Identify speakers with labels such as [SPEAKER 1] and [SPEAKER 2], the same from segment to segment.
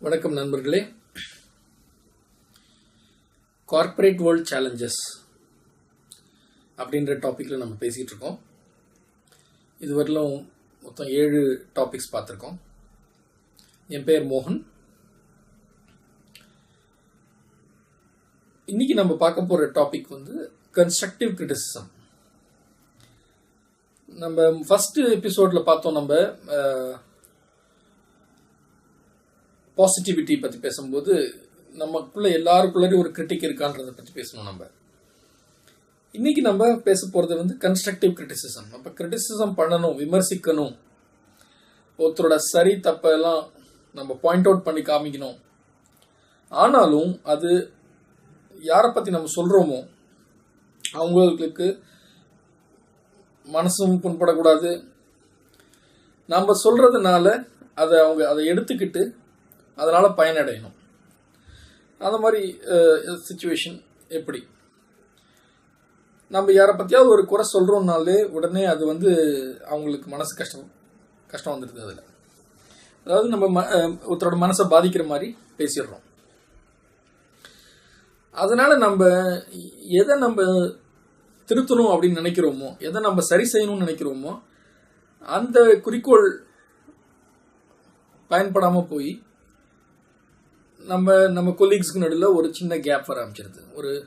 [SPEAKER 1] வணக்கம் நண்பர்களே. Corporate world challenges அப்படின்ற டாப்பிக்கில் நம்ம பேசிகிட்டு இருக்கோம் இதுவரையிலும் மொத்தம் ஏழு டாபிக்ஸ் பார்த்துருக்கோம். என் பேர் மோகன். இன்னைக்கு நம்ம பார்க்க போகிற டாபிக் வந்து கன்ஸ்ட்ரக்டிவ் கிரிட்டிசிசம் நம்ம ஃபஸ்ட்டு எபிசோடில் பார்த்தோம் நம்ம பாசிட்டிவிட்டி பற்றி பேசும்போது நமக்குள்ள எல்லாருக்குள்ளே ஒரு கிரிட்டிக் இருக்கான்றதை பற்றி பேசணும் நம்ம. இன்னைக்கு நம்ம பேச போகிறது வந்து கன்ஸ்ட்ரக்டிவ் கிரிட்டிசிசம் அப்போ கிரிட்டிசிசம் பண்ணணும் விமர்சிக்கணும். ஒருத்தரோட சரி தப்பெல்லாம் நம்ம பாயிண்ட் அவுட் பண்ணி காமிக்கணும். ஆனாலும் அது யாரை பற்றி நம்ம சொல்கிறோமோ அவங்களுக்கு மனசும் புண்படக்கூடாது. நம்ம சொல்கிறதுனால அதை அவங்க அதை எடுத்துக்கிட்டு அதனால் பயனடையணும். அந்த மாதிரி சுச்சுவேஷன் எப்படி? நம்ம யாரை பற்றியாவது ஒரு குறை சொல்கிறோம்னாலே உடனே அது வந்து அவங்களுக்கு மனசு கஷ்டம் கஷ்டம் வந்துடுது அதில். அதாவது நம்ம ம ஒருத்தரோட மனசை பாதிக்கிற மாதிரி பேசிடுறோம். அதனால் நம்ம எதை நம்ம திருத்தணும் அப்படின்னு நினைக்கிறோமோ எதை நம்ம சரி செய்யணும்னு நினைக்கிறோமோ அந்த குறிக்கோள் பயன்படாமல் போய் நம்ம நம்ம கொலீக்ஸ்க்கு நடுவில் ஒரு சின்ன கேப் வர ஆரம்பிச்சிருது. ஒரு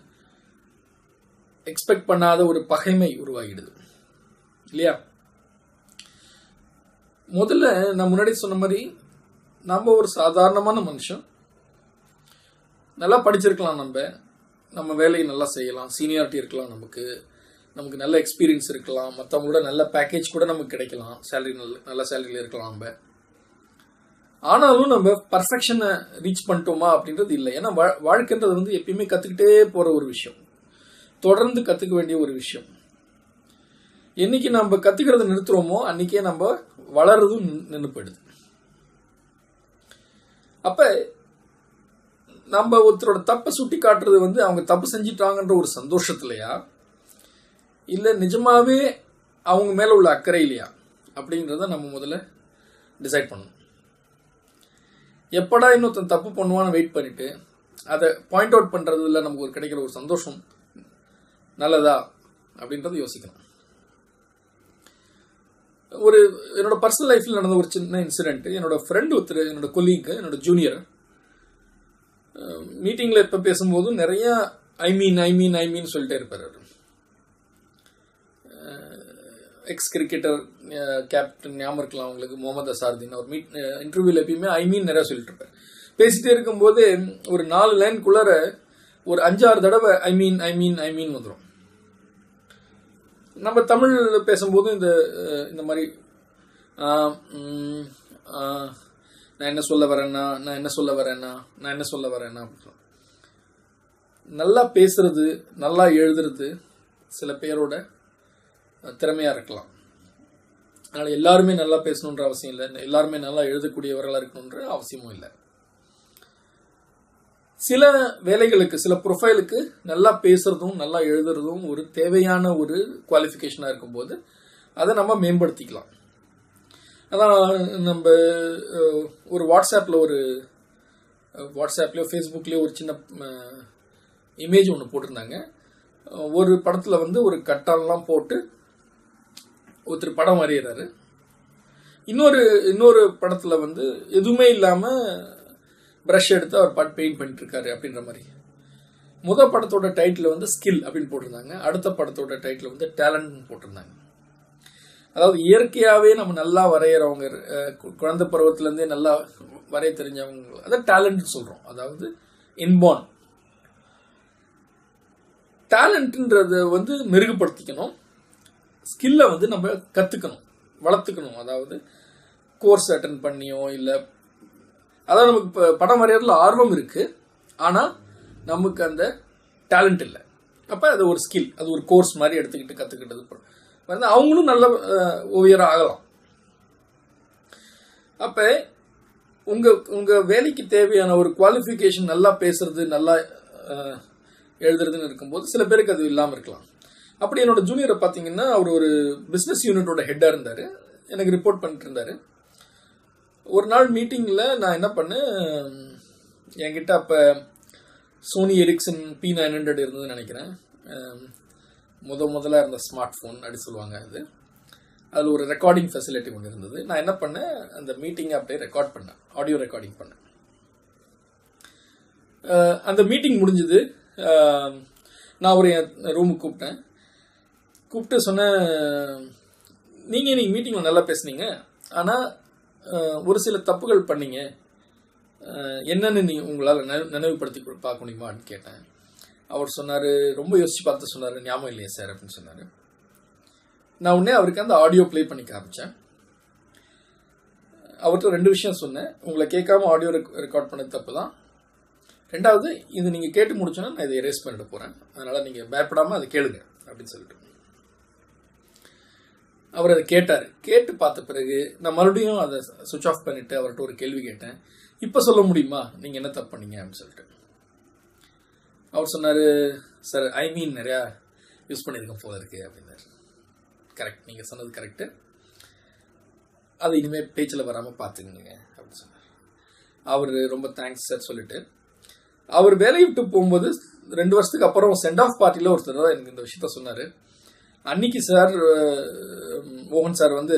[SPEAKER 1] எக்ஸ்பெக்ட் பண்ணாத ஒரு பகைமை உருவாகிடுது. இல்லையா? முதல்ல நான் முன்னாடி சொன்ன மாதிரி நம்ம ஒரு சாதாரணமான மனுஷன். நல்லா படிச்சிருக்கலாம் நம்ம. நம்ம வேலையை நல்லா செய்யலாம். சீனியாரிட்டி இருக்கலாம் நமக்கு. நமக்கு நல்ல எக்ஸ்பீரியன்ஸ் இருக்கலாம். மற்றவங்களோட நல்ல பேக்கேஜ் கூட நமக்கு கிடைக்கலாம். சேலரி நல்ல நல்ல சேலரியில் இருக்கலாம் நம்ம. ஆனாலும் நம்ம பர்ஃபெக்ஷனை ரீச் பண்ணிட்டோமா அப்படின்றது இல்லை. ஏன்னா வாழ்க்கைன்றது வந்து எப்பயுமே கற்றுக்கிட்டே போகிற ஒரு விஷயம். தொடர்ந்து கற்றுக்க வேண்டிய ஒரு விஷயம். என்னைக்கு நம்ம கற்றுக்கிறத நிறுத்துறோமோ அன்றைக்கே நம்ம வளர்றதும் நின்று போயிடுது அப்போ நம்ம ஒருத்தரோட தப்பை சுட்டி காட்டுறது வந்து அவங்க தப்பு செஞ்சிட்டாங்கன்ற ஒரு சந்தோஷத்துலையா? இல்லை நிஜமாகவே அவங்க மேலே உள்ள அக்கறை இல்லையா? அப்படிங்கிறத நம்ம முதல்ல டிசைட் பண்ணணும். எப்படா இன்னொருத்தன் தப்பு பண்ணுவான்னு வெயிட் பண்ணிட்டு அதை பாயிண்ட் அவுட் பண்ணுறதுல நமக்கு ஒரு கிடைக்கிற ஒரு சந்தோஷம் நல்லதா அப்படின்றத யோசிக்கணும். ஒரு என்னோட பர்சனல் லைஃப்பில் நடந்த ஒரு சின்ன இன்சிடென்ட் என்னோட ஃப்ரெண்ட் ஒருத்தர் என்னோட கொலீக் என்னோட ஜூனியர் மீட்டிங்கில் இப்போ பேசும்போது நிறையா ஐ மீன் ஐ மீன் ஐ மீன் சொல்லிட்டே இருப்பார் அவர் எக்ஸ் கிரிக்கெட்டர் கேப்டன் ஞாபகம் இருக்கலாம் அவங்களுக்கு முகமது அசார்தீன் அவர் மீட் இன்டர்வியூவில் எப்பயுமே ஐ மீன் நிறையா சொல்லிட்டு இருப்பார். பேசிட்டே இருக்கும்போது ஒரு நாலு லைனுக்குள்ளார ஒரு அஞ்சாறு தடவை ஐ மீன் ஐ மீன் ஐ மீன் வந்துடும் நம்ம தமிழ் பேசும்போது இந்த இந்த மாதிரி நான் என்ன சொல்ல வரேன்னா நான் என்ன சொல்ல வரேன்னா நான் என்ன சொல்ல வரேன்னா நல்லா பேசுறது நல்லா எழுதுறது சில பேரோட திறமையாக இருக்கலாம். அதனால் எல்லாருமே நல்லா பேசணுன்ற அவசியம் இல்லை. எல்லாருமே நல்லா எழுதக்கூடியவர்களாக இருக்கணுன்ற அவசியமும் இல்லை. சில வேலைகளுக்கு சில ப்ரொஃபைலுக்கு நல்லா பேசுறதும் நல்லா எழுதுறதும் ஒரு தேவையான ஒரு குவாலிஃபிகேஷனாக இருக்கும்போது அதை நம்ம மேம்படுத்திக்கலாம். அதான் நம்ம ஒரு வாட்ஸ்அப்பில் ஒரு வாட்ஸ்அப்லேயோ ஃபேஸ்புக்லேயோ ஒரு சின்ன இமேஜ் ஒன்று போட்டிருந்தாங்க. ஒரு படத்தில் வந்து ஒரு கட்டாலெலாம் போட்டு ஒருத்தர் படம் வரைகிறாரு இன்னொரு இன்னொரு படத்தில் வந்து எதுவுமே இல்லாமல் ப்ரஷ் எடுத்து அவர் பாட் பெயிண்ட் பண்ணிட்டுருக்காரு அப்படின்ற மாதிரி. முத படத்தோட டைட்டில் வந்து ஸ்கில் அப்படின்னு போட்டிருந்தாங்க. அடுத்த படத்தோட டைட்டில் வந்து டேலண்ட்னு போட்டிருந்தாங்க. அதாவது இயற்கையாகவே நம்ம நல்லா வரைகிறவங்க குழந்தை பருவத்துலேருந்தே நல்லா வரைய தெரிஞ்சவங்க அதை டேலண்ட்னு சொல்கிறோம் அதாவது இன்பார்ன் டேலண்ட்ன்றத வந்து மெருகுபடுத்திக்கணும். ஸ்கில்லை வந்து நம்ம கற்றுக்கணும் வளர்த்துக்கணும். அதாவது கோர்ஸ் அட்டன் பண்ணியோ இல்லை அதாவது நமக்கு இப்போ படம் வரையறதுல ஆர்வம் இருக்குது ஆனால் நமக்கு அந்த டேலண்ட் இல்லை. அப்போ அது ஒரு ஸ்கில் அது ஒரு கோர்ஸ் மாதிரி எடுத்துக்கிட்டு கற்றுக்கிட்டது வந்து அவங்களும் நல்ல ஓவியராக ஆகலாம். அப்போ உங்கள் உங்கள் வேலைக்கு தேவையான ஒரு குவாலிஃபிகேஷன் நல்லா பேசுறது நல்லா எழுதுறதுன்னு இருக்கும்போது சில பேருக்கு அது இல்லாமல் இருக்கலாம். அப்படி என்னோட ஜூனியரை பார்த்தீங்கன்னா அவர் ஒரு பிஸ்னஸ் யூனிட்டோட ஹெட்டாக இருந்தார். எனக்கு ரிப்போர்ட் பண்ணிட்டு இருந்தார். ஒரு நாள் மீட்டிங்கில் நான் என்ன பண்ணேன் என்கிட்ட அப்போ Sony Ericsson P nine hundred இருந்ததுன்னு நினைக்கிறேன். முத முதல்ல இருந்த ஸ்மார்ட் ஃபோன் அப்படி சொல்லுவாங்க அது. அதில் ஒரு ரெக்கார்டிங் ஃபெசிலிட்டி ஒன்று இருந்தது. நான் என்ன பண்ணேன் அந்த மீட்டிங்கை அப்படியே ரெக்கார்ட் பண்ணேன். ஆடியோ ரெக்கார்டிங் பண்ணேன். அந்த மீட்டிங் முடிஞ்சது. நான் ஒரு என் ரூமுக்கு கூப்பிட்டேன். கூப்பிட்டு சொன்னேன் நீங்கள் இன்னைக்கு மீட்டிங்கில் நல்லா பேசுனீங்க. ஆனால் ஒரு சில தப்புகள் பண்ணீங்க. என்னென்னு என்னன்னு நீ உங்களால் நினைவுபடுத்தி கொடு- பார்க்க முடியுமான்னு கேட்டேன். அவர் சொன்னார் ரொம்ப யோசித்து பார்த்து சொன்னார் ஞாபகம் இல்லையா சார் அப்படின்னு சொன்னார். நான் உடனே அவருக்கு அந்த ஆடியோ ப்ளே பண்ணி காமிச்சேன் அவர்கிட்ட ரெண்டு விஷயம் சொன்னேன். உங்களை கேட்காம ஆடியோ ரெக்கார்ட் பண்ணது தப்பு தான். ரெண்டாவது இது நீங்கள் கேட்டு முடிச்சோன்னா நான் இதை எரேஸ் பண்ணிட்டு போகிறேன் அதனால் நீங்கள் பயப்படாமல் அதை கேளுங்க அப்படின்னு சொல்லிட்டு. அவர் அதை கேட்டார். கேட்டு பார்த்த பிறகு நான் மறுபடியும் அதை சுவிட்ச் ஆஃப் பண்ணிவிட்டு அவர்கிட்ட ஒரு கேள்வி கேட்டேன். இப்போ சொல்ல முடியுமா? நீங்கள் என்ன தப்பு பண்ணீங்க அப்படின்னு சொல்லிட்டு. அவர் சொன்னார் சார் ஐ மீன் நிறையா யூஸ் பண்ணியிருக்கேன் போல இருக்கு அப்படின்னாரு. கரெக்ட் நீங்கள் சொன்னது கரெக்டு அது இனிமேல் பேச்சில் வராமல் பார்த்துக்கங்க அப்படின்னு சொன்னார். அவர் ரொம்ப தேங்க்ஸ் சார் சொல்லிட்டு. அவர் வேலையை விட்டு போகும்போது ரெண்டு வருஷத்துக்கு அப்புறம் சென்ட் ஆஃப் பார்ட்டியில் ஒருத்தர் தான் எனக்கு இந்த விஷயத்த சொன்னார். அன்னைக்கு சார் மோகன் சார் வந்து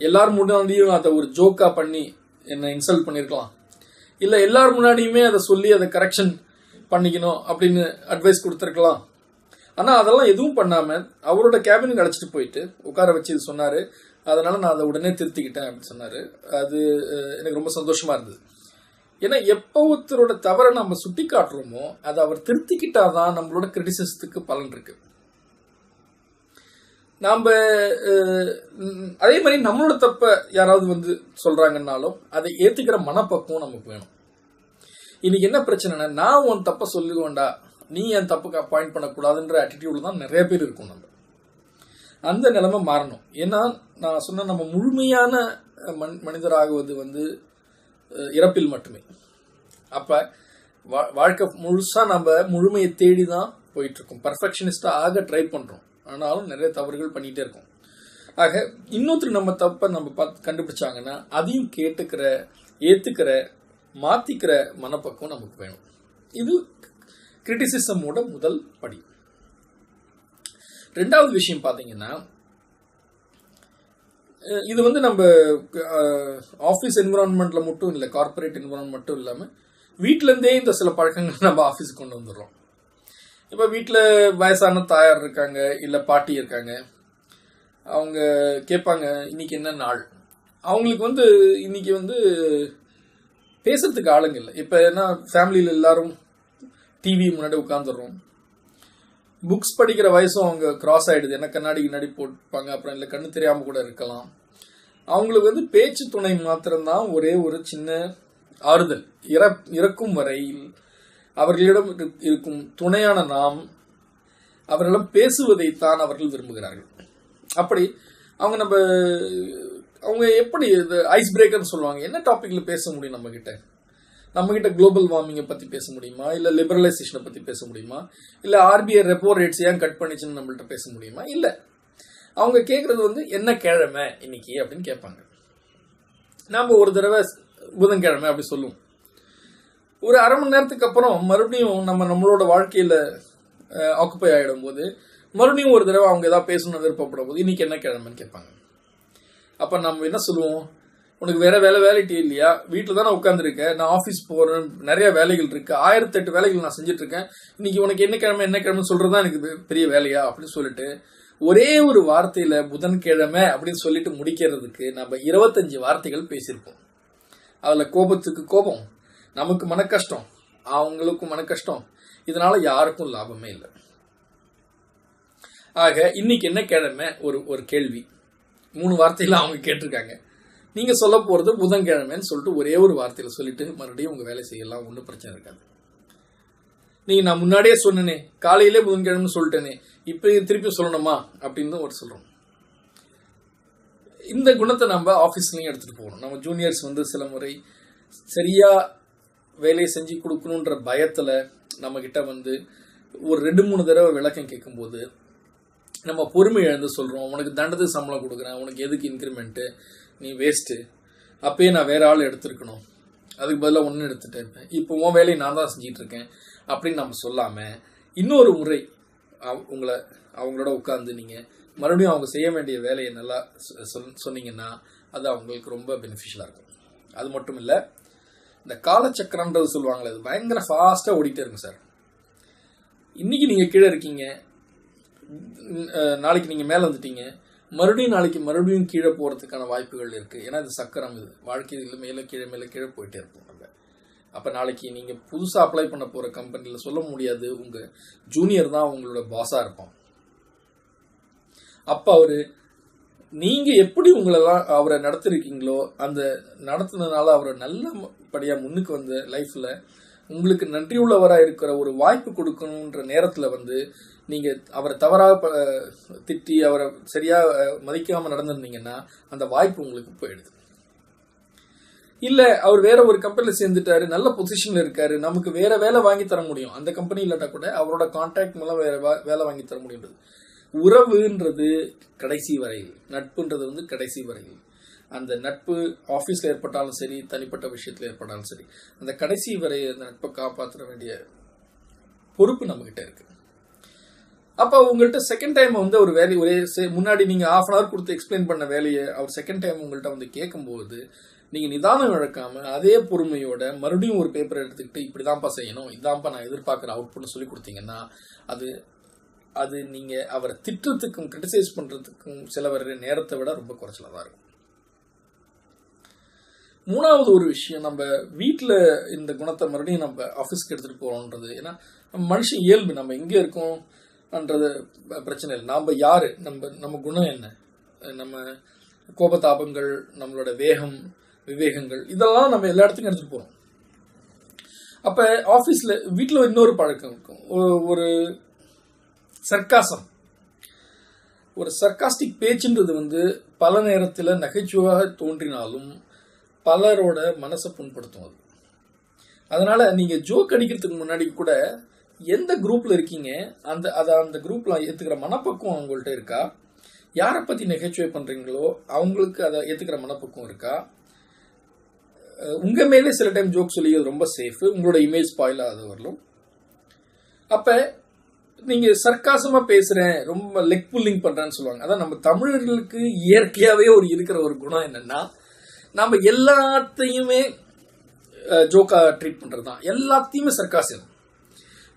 [SPEAKER 1] எல்லார் முன்னாடியும் அதை ஒரு ஜோக்கா பண்ணி என்னை இன்சல்ட் பண்ணியிருக்கலாம் இல்லை எல்லார் முன்னாடியுமே அதை சொல்லி அதை கரெக்ஷன் பண்ணிக்கணும் அப்படின்னு அட்வைஸ் கொடுத்துருக்கலாம். ஆனால் அதெல்லாம் எதுவும் பண்ணாமல் அவரோட கேபினுக்கு அழைச்சிட்டு போயிட்டு உட்கார வச்சு இது சொன்னார். அதனால நான் அதை உடனே திருத்திக்கிட்டேன் அப்படின்னு சொன்னார். அது எனக்கு ரொம்ப சந்தோஷமா இருந்தது. ஏன்னா எப்போ ஒருத்தரோட தவறை நம்ம சுட்டி காட்டுறோமோ அதை அவர் திருத்திக்கிட்டாதான் நம்மளோட கிரிட்டிசிசத்துக்கு பலன் இருக்கு. நாம் அதே மாதிரி நம்மளோட தப்ப யாராவது வந்து சொல்கிறாங்கன்னாலும் அதை ஏற்றுக்கிற மனப்பக்குவம் நமக்கு வேணும். இன்னைக்கு என்ன பிரச்சனைனா நான் உன் தப்ப சொல்லுவேன்டா நீ என் தப்புக்கு அப்பாயிண்ட் பண்ணக்கூடாதுன்ற ஆட்டிடியூடில் தான் நிறைய பேர் இருக்கும் நம்ம. அந்த நிலைமை மாறணும். ஏன்னா நான் சொன்ன நம்ம முழுமையான மன் மனிதராகுவது வந்து இறப்பில் மட்டுமே. அப்போ வா- வாழ்க்கை முழுசாக நம்ம முழுமையை தேடி தான் போயிட்டுருக்கோம் பர்ஃபெக்ஷனிஸ்டாக ஆக ட்ரை பண்ணுறோம் ஆனாலும் நிறைய தவறுகள் பண்ணிகிட்டே இருக்கும். ஆக இன்னொருத்தர் நம்ம தப்பை நம்ம பார்த்து கண்டுபிடிச்சாங்கன்னா அதையும் கேட்டுக்கிற ஏற்றுக்கிற மாத்திக்கிற மனப்பக்குவம் நமக்கு வேணும். இது கிரிட்டிசிசமோட முதல் படி. ரெண்டாவது விஷயம் பார்த்தீங்கன்னா இது வந்து நம்ம ஆஃபீஸ் என்விரான்மெண்ட்டில் மட்டும் இல்லை கார்ப்பரேட் என்விரான்மெண்ட்டும் இல்லாமல் வீட்டிலேருந்தே இந்த சில பழக்கங்கள் நம்ம ஆஃபீஸுக்கு கொண்டு வந்துடுறோம். இப்போ வீட்டில் வயசான தாயார் இருக்காங்க இல்லை பாட்டி இருக்காங்க அவங்க கேட்பாங்க இன்னைக்கு என்ன நாள்? அவங்களுக்கு வந்து இன்னைக்கு வந்து பேசுறதுக்கு ஆளுங்க இல்லை. இப்போ என்ன ஃபேமிலியில் எல்லாரும் டிவி முன்னாடி உட்காந்துடுறோம் புக்ஸ் படிக்கிற வயசும் அவங்க கிராஸ் ஆகிடுது ஏன்னா கண்ணாடி கண்ணாடி போட்டுப்பாங்க அப்புறம் இல்லை கண்ணு தெரியாமல் கூட இருக்கலாம். அவங்களுக்கு வந்து பேச்சு துணை மாத்திரம்தான் ஒரே ஒரு சின்ன ஆறுதல். இற இறக்கும் வரையில் அவர்களிடம் இருக்கும் துணையான நாம் அவர்களிடம் பேசுவதைத்தான் அவர்கள் விரும்புகிறார்கள். அப்படி அவங்க நம்ம அவங்க எப்படி இது ஐஸ் பிரேக்கர்னு சொல்லுவாங்க? என்ன டாப்பிக்கில் பேச முடியும் நம்மக்கிட்ட கிட்ட? நம்ம குளோபல் வார்மிங்கை பற்றி பேச முடியுமா? இல்லை லிபரலைசேஷனை பற்றி பேச முடியுமா? இல்லை ஆர்பிஐ ரெப்போ ரேட்ஸ் ஏன் கட் பண்ணிச்சுன்னு நம்மள்ட்ட பேச முடியுமா? இல்லை. அவங்க கேட்குறது வந்து என்ன கிழமை இன்னைக்கு? அப்படின்னு கேட்பாங்க. நாம் ஒரு தடவை புதன்கிழமை அப்படி சொல்லுவோம். ஒரு அரை மணி நேரத்துக்கு அப்புறம் மறுபடியும் நம்ம நம்மளோட வாழ்க்கையில ஆக்குப்பை ஆகிடும் போது மறுபடியும் ஒரு தடவை அவங்க ஏதாவது பேசணும்னு விருப்பப்படும் போது இன்னைக்கு என்ன கிழமைன்னு கேட்பாங்க. அப்ப நம்ம என்ன சொல்லுவோம்? உனக்கு வேற வேலை வேலைட்டி இல்லையா? வீட்டில் தானே உட்காந்துருக்கேன் நான் ஆஃபீஸ் போறேன். நிறைய வேலைகள் இருக்கு. ஆயிரத்தி எட்டு வேலைகள் நான் செஞ்சுட்டு இருக்கேன். இன்னைக்கு உனக்கு என்ன கிழமை என்ன கிழமை சொல்றதுதான் எனக்கு பெரிய வேலையா? அப்படின்னு சொல்லிட்டு ஒரே ஒரு வார்த்தையில புதன்கிழமை அப்படின்னு சொல்லிட்டு முடிக்கிறதுக்கு நம்ம இருபத்தஞ்சு வார்த்தைகள் பேசியிருப்போம். அதில் கோபத்துக்கு கோபம் நமக்கு மன கஷ்டம் அவங்களுக்கும் மன கஷ்டம் இதனால யாருக்கும் லாபமே இல்லை. ஆக இன்னைக்கு என்ன கிழமை? ஒரு ஒரு கேள்வி. மூணு வார்த்தையில அவங்க கேட்டிருக்காங்க. நீங்க சொல்ல போறது புதன்கிழமைன்னு சொல்லிட்டு ஒரே ஒரு வார்த்தையில சொல்லிட்டு மறுபடியும் உங்க வேலை செய்யலாம். ஒன்றும் பிரச்சனை இருக்காது. நீங்க நான் முன்னாடியே சொன்னேனே. காலையிலே புதன்கிழமைன்னு சொல்லிட்டேனே. இப்போ திருப்பி சொல்லணுமா? அப்படின்னு ஒரு சொல்றோம். இந்த குணத்தை நம்ம ஆஃபீஸ்லயும் எடுத்துட்டு போகணும். நம்ம ஜூனியர்ஸ் வந்து சில முறை சரியா வேலையை செஞ்சு கொடுக்கணுன்ற பயத்தில் நம்மக்கிட்ட வந்து ஒரு ரெண்டு மூணு தடவை விளக்கம் கேட்கும்போது நம்ம பொறுமை இழந்து சொல்கிறோம் உனக்கு தண்டத்துக்கு சம்பளம் கொடுக்குறேன் உனக்கு எதுக்கு இன்க்ரிமெண்ட்டு நீ வேஸ்ட்டு அப்பயே நான் வேற ஆள் எடுத்திருக்கணும். அதுக்கு பதிலாக ஒன்று எடுத்துகிட்டு இருப்பேன். இப்போ உன் வேலையை நான் தான் செஞ்சிட்டு இருக்கேன் அப்படின்னு நம்ம சொல்லாமல் இன்னொரு முறை உங்களை அவங்களோட உட்காந்து நீங்கள் மறுபடியும் அவங்க செய்ய வேண்டிய வேலையை நல்லா சொன்னீங்கன்னா அது அவங்களுக்கு ரொம்ப பெனிஃபிஷியலாக இருக்கும். அது மட்டும் இல்லை இந்த காலச்சக்கரன்றது சொல்லுவாங்களே அது பயங்கர ஃபாஸ்ட்டாக ஓடிட்டே இருக்கும் சார். இன்றைக்கி நீங்கள் கீழே இருக்கீங்க நாளைக்கு நீங்கள் மேலே வந்துட்டீங்க மறுபடியும் நாளைக்கு மறுபடியும் கீழே போகிறதுக்கான வாய்ப்புகள் இருக்குது ஏன்னா இது சக்கரம் இது. வாழ்க்கையில் மேலே கீழே மேலே கீழே போயிட்டே இருப்போம் நம்ம. அப்போ நாளைக்கு நீங்கள் புதுசாக அப்ளை பண்ண போகிற கம்பெனியில் சொல்ல முடியாது உங்கள் ஜூனியர் தான் உங்களோட பாஸாக இருப்பான். அப்போ அவர் நீங்கள் எப்படி உங்களெல்லாம் அவரை நடத்திருக்கீங்களோ அந்த நடத்துனதுனால அவரை நல்லபடியாக முன்னுக்கு வந்த லைஃப்பில் உங்களுக்கு நன்றியுள்ளவராக இருக்கிற ஒரு வாய்ப்பு கொடுக்கணுன்ற நேரத்தில் வந்து நீங்கள் அவரை தவறாக திட்டி அவரை சரியாக மதிக்காமல் நடந்திருந்தீங்கன்னா அந்த வாய்ப்பு உங்களுக்கு போயிடுது. இல்லை அவர் வேற ஒரு கம்பெனியில் சேர்ந்துட்டாரு நல்ல பொசிஷனில் இருக்காரு நமக்கு வேற வேலை வாங்கி தர முடியும். அந்த கம்பெனி இல்லாட்டா கூட அவரோட கான்டாக்ட் மூலம் வேற வேலை வாங்கி தர முடியுன்றது. உறவுன்றது கடைசி வரையில் நட்புன்றது வந்து கடைசி வரையில் அந்த நட்பு ஆஃபீஸில் ஏற்பட்டாலும் சரி தனிப்பட்ட விஷயத்தில் ஏற்பட்டாலும் சரி அந்த கடைசி வரை அந்த நட்பை காப்பாற்ற வேண்டிய பொறுப்பு நம்மகிட்ட இருக்கு. அப்போ உங்கள்கிட்ட செகண்ட் டைம் வந்து ஒரு வேலை ஒரே முன்னாடி நீங்கள் ஆஃப் அன் ஹவர் கொடுத்து எக்ஸ்பிளைன் பண்ண வேலையை அவர் செகண்ட் டைம் உங்கள்கிட்ட வந்து கேட்கும்போது நீங்கள் நிதானம் இழக்காம அதே பொறுமையோட மறுபடியும் ஒரு பேப்பர் எடுத்துக்கிட்டு இப்படிதான்ப்பா செய்யணும் இதான்ப்பா நான் எதிர்பார்க்குற அவுட்புட்னு சொல்லி கொடுத்தீங்கன்னா அது அது நீங்கள் அவரை திட்டுறதுக்கும் கிரிட்டிசைஸ் பண்ணுறதுக்கும் சிலவர் நேரத்தை விட ரொம்ப குறைச்சலாக தான் இருக்கும். மூணாவது ஒரு விஷயம் நம்ம வீட்டில் இந்த குணத்தை மறுபடியும் நம்ம ஆஃபீஸ்க்கு எடுத்துகிட்டு போகிறோன்றது ஏன்னா நம்ம மனுஷன் இயல்பு நம்ம எங்கே இருக்கோம்ன்றது பிரச்சனை இல்லை. நாம் யார்? நம்ம நம்ம குணம் என்ன? நம்ம கோபதாபங்கள் நம்மளோட வேகம் விவேகங்கள் இதெல்லாம் நம்ம எல்லா இடத்துக்கும் எடுத்துகிட்டு போகிறோம் அப்போ ஆஃபீஸில் வீட்டில் இன்னொரு பழக்கம் இருக்கும். ஒரு சர்க்காசம். ஒரு சர்க்காஸ்டிக் பேச்சுன்றது வந்து பல நேரத்தில் நகைச்சுவாக தோன்றினாலும் பலரோட மனசை புண்படுத்தும் அது. அதனால் நீங்கள் ஜோக் அடிக்கிறதுக்கு முன்னாடி கூட எந்த குரூப்பில் இருக்கீங்க அந்த அதை அந்த குரூப்பில் ஏற்றுக்கிற மனப்பக்குவம் அவங்கள்ட்ட இருக்கா? யாரை பற்றி நகைச்சுவை பண்ணுறீங்களோ அவங்களுக்கு அதை ஏற்றுக்கிற மனப்பக்குவம் இருக்கா? உங்கள் மேலே சில டைம் ஜோக் சொல்லி ரொம்ப சேஃபு உங்களோட இமேஜ் ஸ்பாயில் ஆகாத வரலும் அப்போ நீங்க சர்க்காசமா பேசுறேன் ரொம்ப லெக் புல்லிங் பண்றேன்னு சொல்லுவாங்க. அதான் நம்ம தமிழர்களுக்கு இயற்கையாவே ஒரு இருக்கிற ஒரு குணம் என்னன்னா நம்ம எல்லாத்தையுமே ஜோக்கா ட்ரீட் பண்றது தான் எல்லாத்தையுமே சர்க்காசம்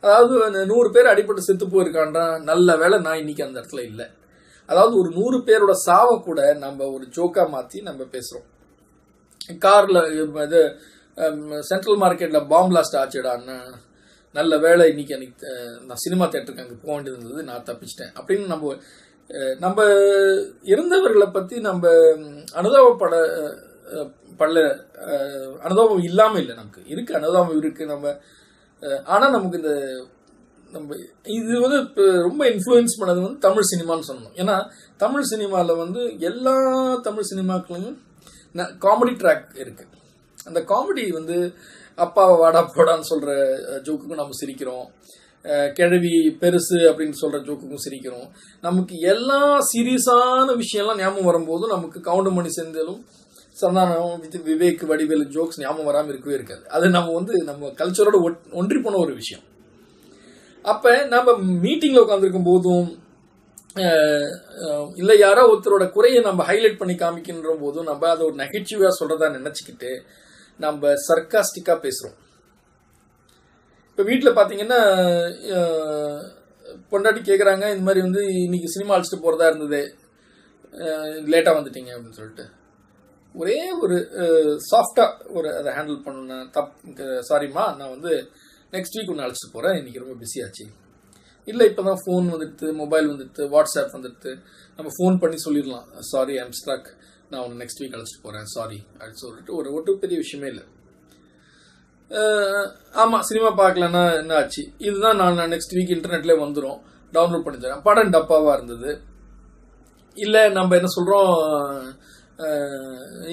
[SPEAKER 1] அதாவது அந்த நூறு பேர் அடிபட்டு செத்து போயிருக்கான்றான் நல்ல வேலை நான் இன்னைக்கு அந்த இடத்துல இல்லை. அதாவது ஒரு நூறு பேரோட சாவை கூட நம்ம ஒரு ஜோக்கா மாத்தி நம்ம பேசுறோம். கார்ல இது சென்ட்ரல் மார்க்கெட்ல பாம்பிளாஸ்ட் ஆச்சுடான்னு நல்ல வேலை இன்னைக்கு அன்றைக்கி நான் சினிமா தேட்டருக்கு அங்கே போக வேண்டியிருந்தது நான் தப்பிச்சிட்டேன். அப்படின்னு நம்ம நம்ம இருந்தவர்களை பற்றி நம்ம அனுதாபப்பட பல அனுதாபம் இல்லாமல் இல்லை நமக்கு. இருக்கு அனுதாபம் இருக்கு நம்ம ஆனால் நமக்கு இந்த நம்ம இது வந்து இப்போ ரொம்ப இன்ஃப்ளூயன்ஸ் பண்ணது வந்து தமிழ் சினிமான்னு சொல்லணும். ஏன்னா தமிழ் சினிமாவில் வந்து எல்லா தமிழ் சினிமாக்களையும் காமெடி ட்ராக் இருக்கு. அந்த காமெடி வந்து அப்பாவை வாடா போடான்னு சொல்ற ஜோக்குக்கும் நம்ம சிரிக்கிறோம். கிழவி பெருசு அப்படின்னு சொல்ற ஜோக்குக்கும் சிரிக்கிறோம். நமக்கு எல்லா சீரியஸான விஷயம்லாம் ஞாபகம் வரும்போது நமக்கு கவுண்டமணி செந்திலும் சந்தானம் வித் விவேக் வடிவேலு ஜோக்ஸ் ஞாபகம் வராமல் இருக்கவே இருக்காது. அது நம்ம வந்து நம்ம கல்ச்சரோட ஒன்றி போன ஒரு விஷயம். அப்ப நம்ம மீட்டிங்ல உட்காந்துருக்கும் போதும் இல்லை யாரோ ஒருத்தரோட குறையை நம்ம ஹைலைட் பண்ணி காமிக்கின்ற போதும் நம்ம அதை ஒரு நகைச்சுவையாக சொல்கிறதா நினச்சிக்கிட்டு நம்ம சர்க்காஸ்டிக்காக பேசுகிறோம் இப்போ வீட்டில் பார்த்தீங்கன்னா பொண்டாட்டி கேட்குறாங்க இந்த மாதிரி வந்து இன்னைக்கு சினிமா அழைச்சிட்டு போகிறதா இருந்தது லேட்டாக வந்துட்டீங்க அப்படின்னு சொல்லிட்டு. ஒரே ஒரு சாஃப்டாக ஒரு அதை ஹேண்டில் பண்ண தப் சாரிம்மா நான் வந்து நெக்ஸ்ட் வீக் ஒன்று அழைச்சிட்டு போகிறேன் இன்றைக்கி ரொம்ப பிஸியாச்சு ஆச்சு. இல்லை இப்போ தான் ஃபோன் வந்துடுது மொபைல் வந்துடுது வாட்ஸ்அப் வந்துடுது நம்ம ஃபோன் பண்ணி சொல்லிடலாம். சாரி ஐம் ஸ்டாக் நான் உன்னை நெக்ஸ்ட் வீக் அழைச்சிட்டு போகிறேன் சாரி அப்படின்னு சொல்லிட்டு ஒரு ஒட்டு பெரிய விஷயமே இல்லை. ஆமாம் சினிமா பார்க்கலன்னா என்ன ஆச்சு? இதுதான் நான் நெக்ஸ்ட் வீக் இன்டர்நெட்லேயே வந்துடும் டவுன்லோட் பண்ணி தரேன். படம் டப்பாவாக இருந்தது? இல்லை நம்ம என்ன சொல்கிறோம்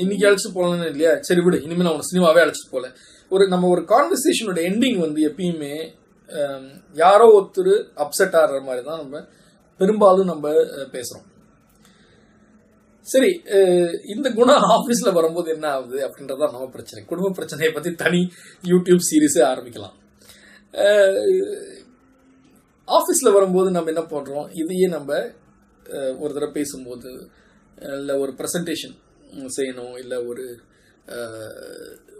[SPEAKER 1] இன்னைக்கு அழைச்சிட்டு போகலன்னு இல்லையா? சரி விடு இனிமேல் நான் உன சினிமாவே அழைச்சிட்டு போகல ஒரு நம்ம ஒரு கான்வர்சேஷனோட எண்டிங் வந்து எப்பயுமே யாரோ ஒருத்தர் அப்செட் ஆகிற மாதிரி தான் நம்ம பெரும்பாலும் நம்ம பேசுகிறோம் சரி இந்த குணம் ஆஃபீஸில் வரும்போது என்ன ஆகுது அப்படின்றதான் நம்ம பிரச்சனை. குடும்ப பிரச்சனையை பத்தி தனி யூடியூப் சீரீஸே ஆரம்பிக்கலாம். ஆஃபீஸில் வரும்போது நம்ம என்ன பண்ணுறோம் இதையே நம்ம ஒரு தடவை பேசும்போது இல்லை ஒரு ப்ரெசன்டேஷன் செய்யணும் இல்லை ஒரு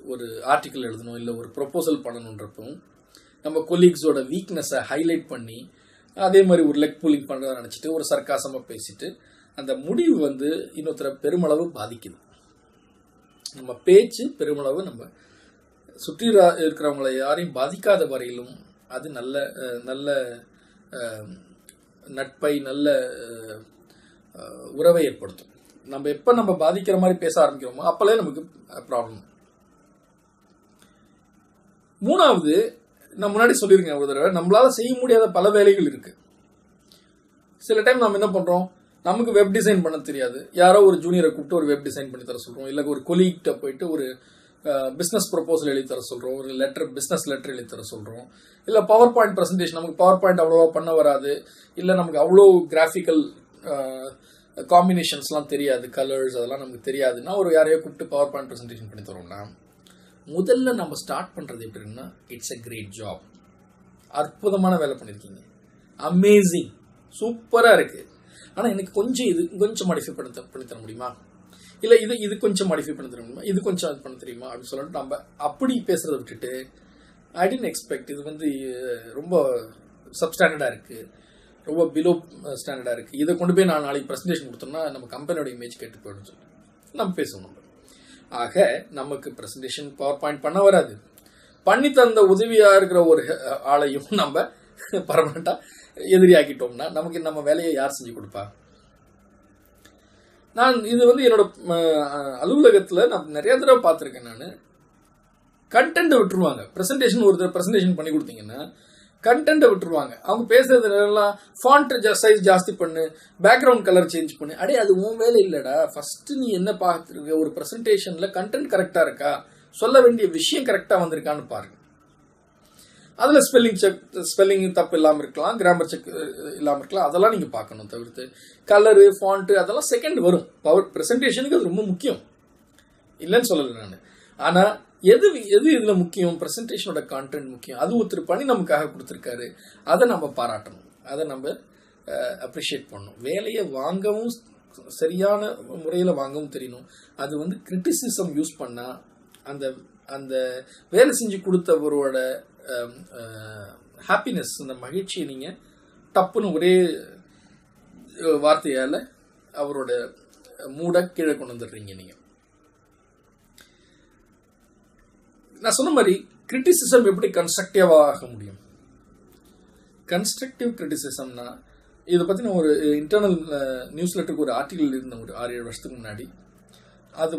[SPEAKER 1] ஒரு ஆர்டிக்கிள் எழுதணும் இல்லை ஒரு ப்ரொப்போசல் பண்ணணுன்றப்போ நம்ம கொலீக்ஸோட வீக்னஸை ஹைலைட் பண்ணி அதே மாதிரி ஒரு லெக் பூலிங் பண்ணுறதா நினச்சிட்டு ஒரு சர்க்காசமாக பேசிட்டு அந்த முடிவு வந்து இன்னொருத்தரை பெருமளவு பாதிக்குது. நம்ம பேச்சு பெருமளவு நம்ம சுற்றி இருக்கிறவங்களை யாரையும் பாதிக்காத வரையிலும் அது நல்ல நல்ல நட்பை நல்ல உறவை ஏற்படுத்தும். நம்ம எப்போ நம்ம பாதிக்கிற மாதிரி பேச ஆரம்பிக்கிறோமோ அப்போலே நமக்கு ப்ராப்ளம் மூணாவது நான் முன்னாடி சொல்லியிருக்கேன் ஒரு தடவை நம்மளால் செய்ய முடியாத பல வேலைகள் இருக்குது சில டைம் நம்ம என்ன பண்ணுறோம் நமக்கு வெப் டிசைன் பண்ண தெரியாது. யாரோ ஒரு ஜூனியரை கூப்பிட்டு ஒரு வெப் டிசைன் பண்ணி தர சொல்கிறோம் இல்லை ஒரு கொலீகிட்ட போயிட்டு ஒரு பிஸ்னஸ் ப்ரொப்போசல் எழுதி தர சொல்கிறோம் ஒரு லெட்டர் பிஸ்னஸ் லெட்டர் எழுதி தர சொல்கிறோம் இல்லை பவர் பாயிண்ட் ப்ரெசன்டேஷன் நமக்கு பவர் பாயிண்ட் அவ்வளோவா பண்ண வராது. இல்லை நமக்கு அவ்வளோ கிராஃபிக்கல் காம்பினேஷன்ஸ்லாம் தெரியாது. கலர்ஸ் அதெல்லாம் நமக்கு தெரியாதுன்னா ஒரு யாரையோ கூப்பிட்டு பவர் பாயிண்ட் ப்ரெசன்டேஷன் பண்ணி தரோம்னா முதல்ல நம்ம ஸ்டார்ட் பண்ணுறது எப்படின்னா இட்ஸ் எ கிரேட் ஜாப் அற்புதமான வேலை பண்ணியிருக்கீங்க அமேசிங் சூப்பராக இருக்குது ஆனால் எனக்கு கொஞ்சம் இது கொஞ்சம் மாடிஃபை பண்ண பண்ணித்தர முடியுமா? இல்லை இது இது கொஞ்சம் மாடிஃபை பண்ணி தர முடியுமா? இது கொஞ்சம் அது பண்ண தெரியுமா? அப்படின்னு சொல்லிட்டு நம்ம அப்படி பேசுகிறத விட்டுட்டு ஐ டென்ட் எக்ஸ்பெக்ட் இது வந்து ரொம்ப சப்ஸ்டாண்டர்டாக இருக்குது ரொம்ப பிலோ ஸ்டாண்டர்டாக இருக்குது இதை கொண்டு போய் நான் நாளைக்கு ப்ரெசன்டேஷன் கொடுத்தோம்னா நம்ம கம்பெனியோட இமேஜ் கெட்டு போயிடும் சொல்லி. நம்ம பேசுவோம் நம்ம. ஆக நமக்கு ப்ரெசன்டேஷன் பவர் பாயிண்ட் பண்ண வராது. பண்ணி தந்த உதவியாக இருக்கிற ஒரு uh, ஆளையும் நம்ம பர்மனண்ட்டாக எதிரியாக்கிட்டோம்னா நமக்கு நம்ம வேலையை யார் செஞ்சு கொடுப்பா? நான் இது வந்து என்னோட அலுவலகத்தில் நான் நிறைய தடவை பார்த்துருக்கேன் நான். கண்டென்ட்டை விட்டுருவாங்க. ப்ரெசன்டேஷன் ஒரு ப்ரெசன்டேஷன் பண்ணி கொடுத்தீங்கன்னா கண்டென்ட்டை விட்டுருவாங்க. அவங்க பேசுறது எல்லாம் ஃபாண்ட் சைஸ் ஜாஸ்தி பண்ணு பேக்ரவுண்ட் கலர் சேஞ்ச் பண்ணு. அடே அது உன் வேலை இல்லைடா. ஃபஸ்ட்டு நீ என்ன பார்த்துருக்க? ஒரு ப்ரெசன்டேஷனில் கண்டென்ட் கரெக்டாக இருக்கா? சொல்ல வேண்டிய விஷயம் கரெக்டாக வந்திருக்கான்னு பாருங்க. அதில் ஸ்பெல்லிங் செக் ஸ்பெல்லிங் தப்பு இல்லாமல் இருக்கலாம் கிராமர் செக் இல்லாமல் இருக்கலாம். அதெல்லாம் நீங்கள் பார்க்கணும் தவிர்த்து. கலரு ஃபாண்ட்டு அதெல்லாம் செகண்ட் வரும். பவர் ப்ரெசன்டேஷனுக்கு அது ரொம்ப முக்கியம். இல்லைன்னு சொல்லலை நான். ஆனால் எது எது இதில் முக்கியம்? ப்ரெசன்டேஷனோட கான்டென்ட் முக்கியம். அது ஒருத்தர் பண்ணி நமக்காக கொடுத்துருக்காரு. அதை நம்ம பாராட்டணும். அதை நம்ம அப்ரிஷியேட் பண்ணணும். வேலையை வாங்கவும் சரியான முறையில் வாங்கவும் தெரியணும். அது வந்து கிரிட்டிசிசம் யூஸ் பண்ணால் அந்த அந்த வேலை செஞ்சு கொடுத்தவரோட Um, uh, ஹாப்பினஸ் அந்த மகிழ்ச்சியை நீங்கள் டப்புன்னு ஒரே வார்த்தையால் அவரோட மூட கீழே கொண்டு வந்துடுறீங்க நீங்கள் நான் சொன்ன மாதிரி கிரிட்டிசிசம் எப்படி கன்ஸ்ட்ரக்டிவாக ஆக முடியும்? கன்ஸ்ட்ரக்டிவ் கிரிட்டிசிசம்னா இதை பற்றின ஒரு இன்டர்னல் நியூஸ் லெட்டருக்கு ஒரு ஆர்டிகல் இருந்தேன் ஒரு ஆறு ஏழு வருஷத்துக்கு முன்னாடி அது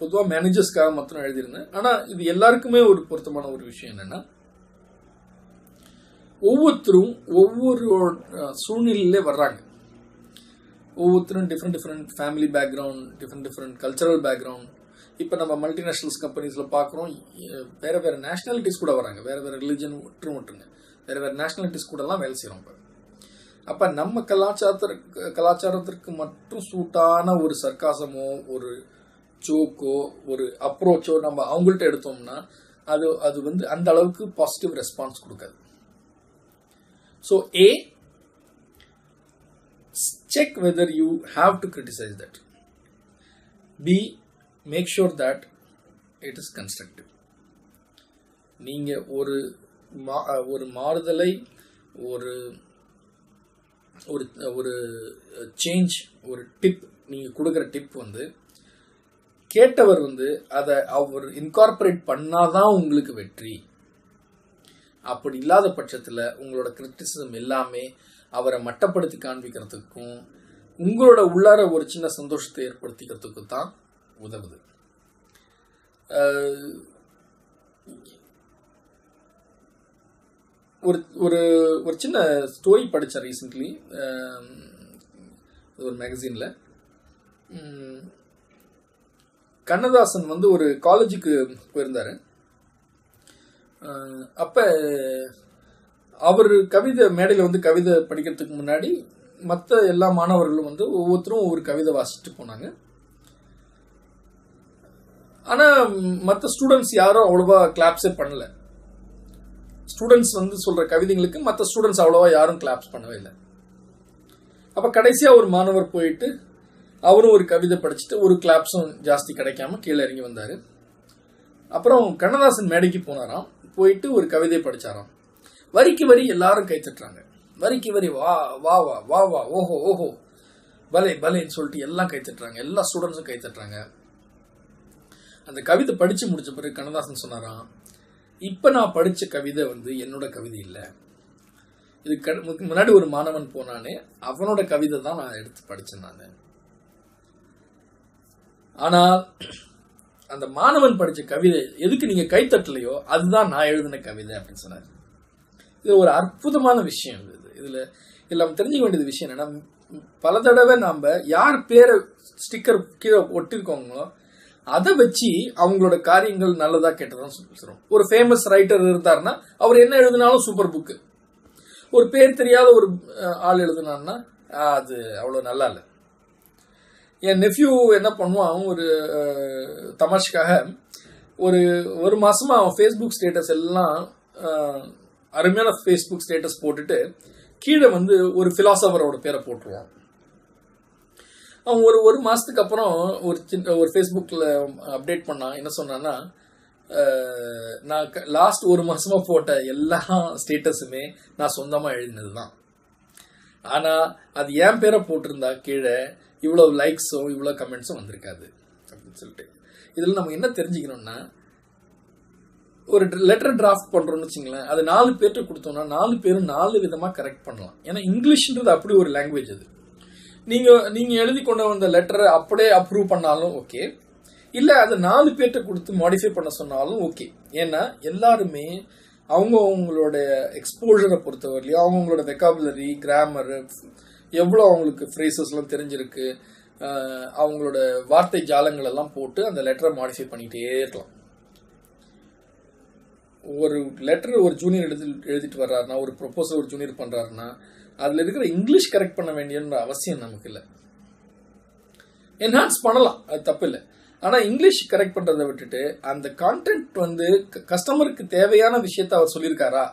[SPEAKER 1] பொதுவாக மேனேஜர்ஸ்க்காக மாத்திரம் எழுதியிருந்தேன். ஆனால் இது எல்லாருக்குமே ஒரு பொருத்தமான ஒரு விஷயம் என்னென்னா ஒவ்வொருத்தரும் ஒவ்வொரு சூழ்நிலையிலே வர்றாங்க. ஒவ்வொருத்தரும் different different family background different different cultural background இப்போ நம்ம மல்டிநேஷ்னல்ஸ் கம்பெனிஸில் பார்க்குறோம் வேறு வேறு நேஷனாலிட்டிஸ் கூட வராங்க வேறு வேறு ரிலிஜன் ஒற்று ஒற்றுங்க வேறு வேறு நேஷனாலிட்டிஸ் கூடலாம் வேலை செய்கிறோம் இப்போ அப்போ நம்ம கலாச்சாரத்திற்கு கலாச்சாரத்திற்கு மட்டும் சூட்டான ஒரு சர்க்காசமோ ஒரு ஜோக்கோ ஒரு அப்ரோச்சோ நம்ம அவங்கள்ட்ட எடுத்தோம்னா அது அது வந்து அந்த அளவுக்கு பாசிட்டிவ் ரெஸ்பான்ஸ் கொடுக்காது so a check whether you have to criticize that. B, make sure that it is constructive. நீங்கள் ஒரு மா- ஒரு மாறுதலை ஒரு ஒரு ஒரு சேஞ்ச் ஒரு டிப் நீங்கள் கொடுக்குற டிப் வந்து கேட்டவர் வந்து அதை அவர் இன்கார்பரேட் பண்ணாதான் உங்களுக்கு வெற்றி. அப்படி இல்லாத பட்சத்தில் உங்களோட கிரிட்டிசிசம் எல்லாமே அவரை மட்டப்படுத்தி காண்பிக்கிறதுக்கும் உங்களோட உள்ளார ஒரு சின்ன சந்தோஷத்தை ஏற்படுத்திக்கிறதுக்கும் தான் உதவுது. ஒரு ஒரு ஒரு சின்ன ஸ்டோரி படித்தேன் ரீசெண்ட்லி ஒரு மேகசினில் கண்ணதாசன் வந்து ஒரு காலேஜுக்கு போயிருந்தார். அப்போ அவர் கவிதை மேடையில் வந்து கவிதை படிக்கிறதுக்கு முன்னாடி மற்ற எல்லா மாணவர்களும் வந்து ஒவ்வொருத்தரும் ஒவ்வொரு கவிதை வாசிச்சுட்டு போனாங்க. ஆனால் மற்ற ஸ்டூடெண்ட்ஸ் யாரும் அவ்வளோவா கிளாப்ஸே பண்ணலை. ஸ்டூடெண்ட்ஸ் வந்து சொல்ற கவிதைங்களுக்கு மற்ற ஸ்டூடெண்ட்ஸ் அவ்வளோவா யாரும் கிளாப்ஸ் பண்ணவே இல்லை. அப்போ கடைசியாக ஒரு மாணவர் போயிட்டு அவரும் ஒரு கவிதை படிச்சுட்டு ஒரு கிளாப்ஸும் ஜாஸ்தி கிடைக்காம கீழே இறங்கி வந்தார். அப்புறம் கண்ணதாசன் மேடைக்கு போனாராம். போயிட்டு ஒரு கவிதை படித்தாராம் வரிக்கு வரி எல்லாரும் கைத்தட்டுறாங்க வரிக்கு வரி வா வா வா வா வா ஓஹோ ஓஹோ. பலே பலேன்னு சொல்லிட்டு எல்லாம் கைத்தட்டுறாங்க எல்லா ஸ்டூடெண்ட்ஸும் கைத்தட்டுறாங்க அந்த கவிதை படித்து முடிச்ச பிறகு கண்ணதாசன் சொன்னாராம் இப்போ நான் படித்த கவிதை வந்து என்னோட கவிதை இல்லை. இது க- முக்கு- முன்னாடி ஒரு மாணவன் போனானே அவனோட கவிதை தான் நான் எடுத்து படித்தேன் நான். ஆனால் அந்த மாணவன் படித்த கவிதை எதுக்கு நீங்கள் கைத்தட்டலையோ அதுதான் நான் எழுதின கவிதை அப்படின்னு சொன்னார். இது ஒரு அற்புதமான விஷயம் இது. இதில் இதுல நம்ம தெரிஞ்சுக்க வேண்டியது விஷயம் என்னென்னா பல தடவை நாம் யார் பேரை ஸ்டிக்கர் கீழே ஒட்டிருக்கோங்களோ அதை வச்சு அவங்களோட காரியங்கள் நல்லதா கெட்டதா சொல்றோம். ஒரு ஃபேமஸ் ரைட்டர் இருந்தாருன்னா அவர் என்ன எழுதினாலும் சூப்பர் புக்கு ஒரு பேர் தெரியாத ஒரு ஆள் எழுதினான்னா அது அவ்வளோ நல்லா இல்லை. என் நெஃப்யூ என்ன பண்ணுவான் ஒரு அஹ், தமாஷ்காக ஒரு ஒரு மாசமா அவன் ஃபேஸ்புக் ஸ்டேட்டஸ் எல்லாம் அருமையான ஃபேஸ்புக் ஸ்டேட்டஸ் போட்டுட்டு கீழே வந்து ஒரு பிலாசபரோட பேரை போட்டுருவான். அவன் ஒரு ஒரு மாதத்துக்கு அப்புறம் ஒரு சின்ன ஒரு ஃபேஸ்புக்கில் அப்டேட் பண்ணான் என்ன சொன்னான்னா நான் லாஸ்ட் ஒரு மாதமாக போட்ட எல்லா ஸ்டேட்டஸுமே நான் சொந்தமாக எழுதினது தான் ஆனால் அது என் பேரை போட்டிருந்தா கீழே இவ்வளோ லைக்ஸும் இவ்வளோ கமெண்ட்ஸும் வந்திருக்காது அப்படின்னு சொல்லிட்டு. இதில் நம்ம என்ன தெரிஞ்சுக்கணும்னா ஒரு லெட்டர் டிராஃப்ட் பண்ணுறோம்னு வச்சுங்களேன் அது நாலு பேர்கிட்ட கொடுத்தோம்னா நாலு பேரும் நாலு விதமாக கரெக்ட் பண்ணலாம். ஏன்னா இங்கிலீஷ்ன்றது அப்படி ஒரு லாங்குவேஜ் அது. நீங்க நீங்க எழுதி கொண்டு வந்த லெட்டரை அப்படியே அப்ரூவ் பண்ணாலும் ஓகே இல்ல அதை நாலு பேர்கிட்ட கொடுத்து மாடிஃபை பண்ண சொன்னாலும் ஓகே ஏன்னா எல்லாருமே அவங்க அவங்களோட எக்ஸ்போஜரை பொறுத்தவரையிலையும் அவங்களோட வெக்காபுலரி கிராமர் எவ்வளோ அவங்களுக்கு ஃப்ரேசஸ்லாம் தெரிஞ்சிருக்கு அவங்களோட வார்த்தை ஜாலங்கள் எல்லாம் போட்டு அந்த லெட்டரை மாடிஃபை பண்ணிக்கிட்டே இருக்கலாம். ஒரு லெட்டர் ஒரு ஜூனியர் எழுதி எழுதிட்டு வர்றாருன்னா ஒரு ப்ரொப்போசல் ஒரு ஜூனியர் பண்ணுறாருன்னா அதில் இருக்கிற இங்கிலீஷ் கரெக்ட் பண்ண வேண்டியன்ற அவசியம் நமக்கு இல்லை. என்ஹான்ஸ் பண்ணலாம் அது தப்பு இல்லை ஆனால் இங்கிலீஷ் கரெக்ட் பண்ணுறதை விட்டுட்டு அந்த கான்டென்ட் வந்து கஸ்டமருக்கு தேவையான விஷயத்த அவர் சொல்லியிருக்காரா?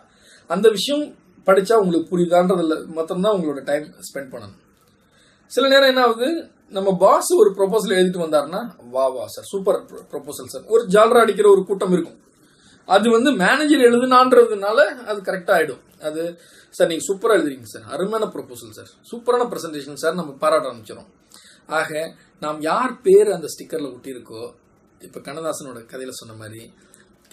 [SPEAKER 1] அந்த விஷயம் படித்தா உங்களுக்கு புரியுதான்றதில் மட்டும்தான் உங்களோட டைம் ஸ்பெண்ட் பண்ணணும். சில நேரம் என்ன ஆகுது? நம்ம பாஸ் ஒரு ப்ரொபோசல் எழுதிட்டு வந்தாருன்னா வா வா சார் சூப்பர் ப்ரொபோசல் சார் ஒரு ஜாலரா அடிக்கிற ஒரு கூட்டம் இருக்கும். அது வந்து மேனேஜர் எழுதுனான்றதுனால அது கரெக்டாக ஆகிடும் அது சார் நீங்கள் சூப்பராக எழுதுறீங்க சார். அருமையான ப்ரொபோசல் சார். சூப்பரான ப்ரெசன்டேஷன் சார் நம்ம பாராட்ட ஆரம்பிச்சிடும் ஆக நாம் யார் பேர் அந்த ஸ்டிக்கரில் ஒட்டியிருக்கோ இப்போ கண்ணதாசனோட கதையில் சொன்ன மாதிரி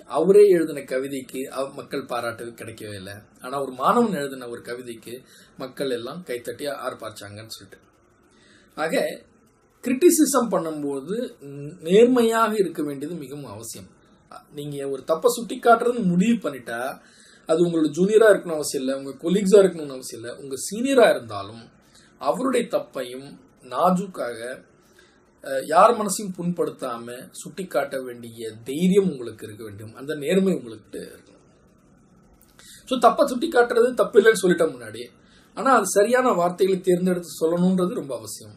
[SPEAKER 1] அவரே எழுதின கவிதைக்கு அவ- மக்கள் பாராட்டு கிடைக்கவே இல்லை. ஆனால் ஒரு மாணவன் எழுதின ஒரு கவிதைக்கு மக்கள் எல்லாம் கைத்தட்டி ஆர்ப்பாச்சாங்கன்னு சொல்லிட்டு. ஆக கிரிட்டிசிசம் பண்ணும்போது நேர்மையாக இருக்க வேண்டியது மிகவும் அவசியம். நீங்கள் ஒரு தப்பை சுட்டி காட்டுறதுன்னு முடிவு பண்ணிட்டா அது உங்களோட ஜூனியராக இருக்கணும் அவசியம் இல்லை உங்கள் கொலீக்ஸாக இருக்கணும்னு அவசியம் இல்லை. உங்கள் சீனியராக இருந்தாலும் அவருடைய தப்பையும் நாஜுக்காக யார் மனசையும் புண்படுத்தாமல் சுட்டி காட்ட வேண்டிய தைரியம் உங்களுக்கு இருக்க வேண்டும். அந்த நேர்மை உங்களுக்கு இருக்கணும். ஸோ தப்பை சுட்டி காட்டுறது தப்பு இல்லைன்னு சொல்லிட்டேன் முன்னாடி ஆனால் அது சரியான வார்த்தைகளை தேர்ந்தெடுத்து சொல்லணுன்றது ரொம்ப அவசியம்.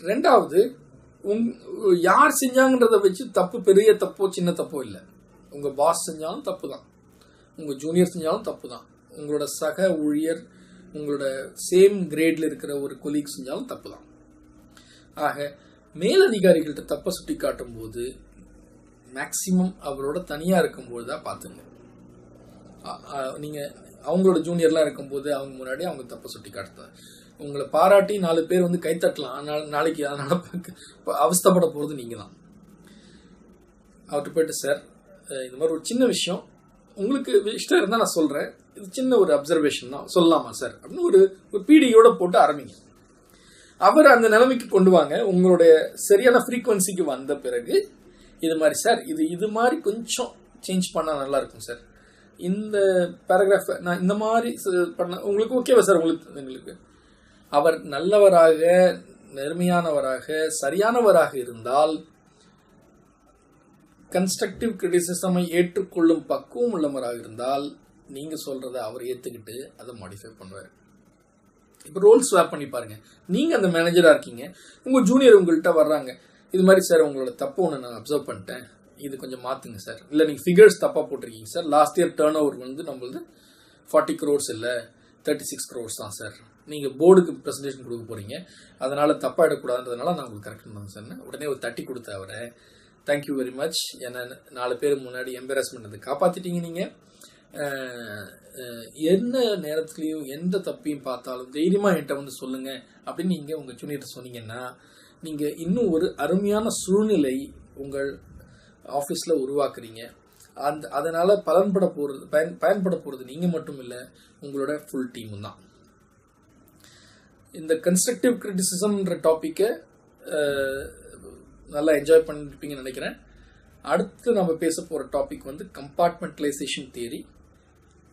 [SPEAKER 1] ரெண்டாவது உங் யார் செஞ்சாங்கன்றத வச்சு தப்பு பெரிய தப்போ சின்ன தப்போ இல்லை. உங்கள் பாஸ் செஞ்சாலும் தப்பு தான் உங்கள் ஜூனியர் செஞ்சாலும் தப்பு தான் உங்களோட சக ஊழியர் உங்களோட சேம் கிரேடில் இருக்கிற ஒரு கொலீக் செஞ்சாலும் தப்பு தான் ஆக மேலதிகாரிகள்கிட்ட தப்பை சுட்டி காட்டும் போது மேக்சிமம் அவரோட தனியாக இருக்கும்போது தான் பார்த்துங்க நீங்கள் அவங்களோட ஜூனியர்லாம் இருக்கும்போது அவங்க முன்னாடி அவங்க தப்பை சுட்டி காட்டுறாங்க உங்களை பாராட்டி நாலு பேர் வந்து கைத்தட்டலாம் ஆனால் நாளைக்கு அதனால் அவஸ்தப்பட போகிறது நீங்கள் தான் அவர்கிட்ட போயிட்டு சார் இந்த மாதிரி ஒரு சின்ன விஷயம் உங்களுக்கு இஷ்டம் இருந்தால் நான் சொல்கிறேன் இது சின்ன ஒரு அப்சர்வேஷன் தான். சொல்லலாமா சார் அப்படின்னு ஒரு ஒரு பீடியோட போட்டு ஆரம்பிங்க. அவர் அந்த நிலைமைக்கு கொண்டு வாங்க. உங்களுடைய சரியான ஃப்ரீக்குவன்சிக்கு வந்த பிறகு இது மாதிரி சார் இது இது மாதிரி கொஞ்சம் சேஞ்ச் பண்ணால் நல்லா இருக்கும் சார் இந்த பேராகிராஃப் நான் இந்த மாதிரி பண்ண உங்களுக்கு ஓகேவா சார் உங்களுக்கு எங்களுக்கு. அவர் நல்லவராக நேர்மையானவராக சரியானவராக இருந்தால் கன்ஸ்ட்ரக்டிவ் கிரிட்டிசிசமை ஏற்றுக்கொள்ளும் பக்குவம் உள்ளவராக இருந்தால் நீங்கள் சொல்கிறத அவர் ஏற்றுக்கிட்டு அதை மாடிஃபை பண்ணுவார் இப்போ ரோல் ஸ்வாப் பண்ணி பாருங்கள் நீங்கள் அந்த மேனேஜராக இருக்கீங்க. உங்கள் ஜூனியர் உங்கள்கிட்ட வர்றாங்க. இது மாதிரி சார் உங்களோட தப்பு ஒன்று நான் அப்சர்வ் பண்ணிட்டேன். இது கொஞ்சம் மாற்றுங்க சார் இல்லை நீங்கள் ஃபிகர்ஸ் தப்பாக போட்டிருக்கீங்க sir last year turnover வந்து நம்மளது ஃபார்ட்டி க்ரோர்ஸ் இல்லை தேர்ட்டி சிக்ஸ் க்ரோர்ஸ் தான் சார் நீங்கள் போர்டுக்கு ப்ரெசன்டேஷன் கொடுக்க போகிறீங்க அதனால் தப்பாக எடுக்கக்கூடாதுன்றதுனால நான் உங்களுக்கு கரெக்ட் பண்ணேன் சார் உடனே ஒரு தட்டி கொடுத்த அவரை. தேங்க்யூ வெரி மச் என்னை நாலு பேர் முன்னாடி எம்பராஸ்மெண்ட் பண்ணது. காப்பாத்திட்டீங்க நீங்கள் என்ன நேரத்துலையும் எந்த தப்பையும் பார்த்தாலும் தைரியமாக என்கிட்ட வந்து சொல்லுங்க அப்படின்னு நீங்கள் உங்கள் ஜூனியர்கிட்ட சொன்னீங்கன்னா நீங்கள் இன்னும் ஒரு அருமையான சூழ்நிலை உங்கள் ஆஃபீஸில் உருவாக்குறீங்க. அந்த அதனால் பலன்பட போகிறது பயன் பயன்பட போகிறது நீங்கள் மட்டும் இல்லை உங்களோட ஃபுல் டீமும் தான். இந்த கன்ஸ்ட்ரக்டிவ் கிரிட்டிசிசம்ன்ற டாப்பிக்கை நல்லா என்ஜாய் பண்ணிருப்பீங்கன்னு நினைக்கிறேன். அடுத்து நம்ம பேச போகிற டாபிக் வந்து கம்பார்ட்மெண்டலைசேஷன் தியரி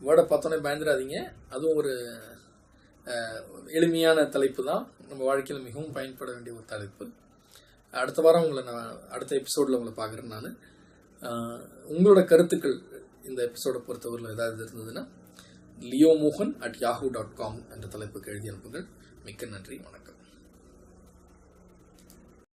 [SPEAKER 1] வேர்டை பார்த்தோன்னே பயந்துடாதீங்க. அதுவும் ஒரு எளிமையான தலைப்பு தான். நம்ம வாழ்க்கையில் மிகவும் பயன்பட வேண்டிய ஒரு தலைப்பு. அடுத்த வாரம் உங்களை நான் அடுத்த எபிசோடில் உங்களை பார்க்குறேன் நான். உங்களோட கருத்துக்கள் இந்த எபிசோடை பொறுத்தவரையில் ஏதாவது இருந்ததுன்னா லியோ மோகன் அட் யாஹூ டாட் காம் என்ற தலைப்புக்கு எழுதி அனுப்புங்கள். மிக்க நன்றி வணக்கம்.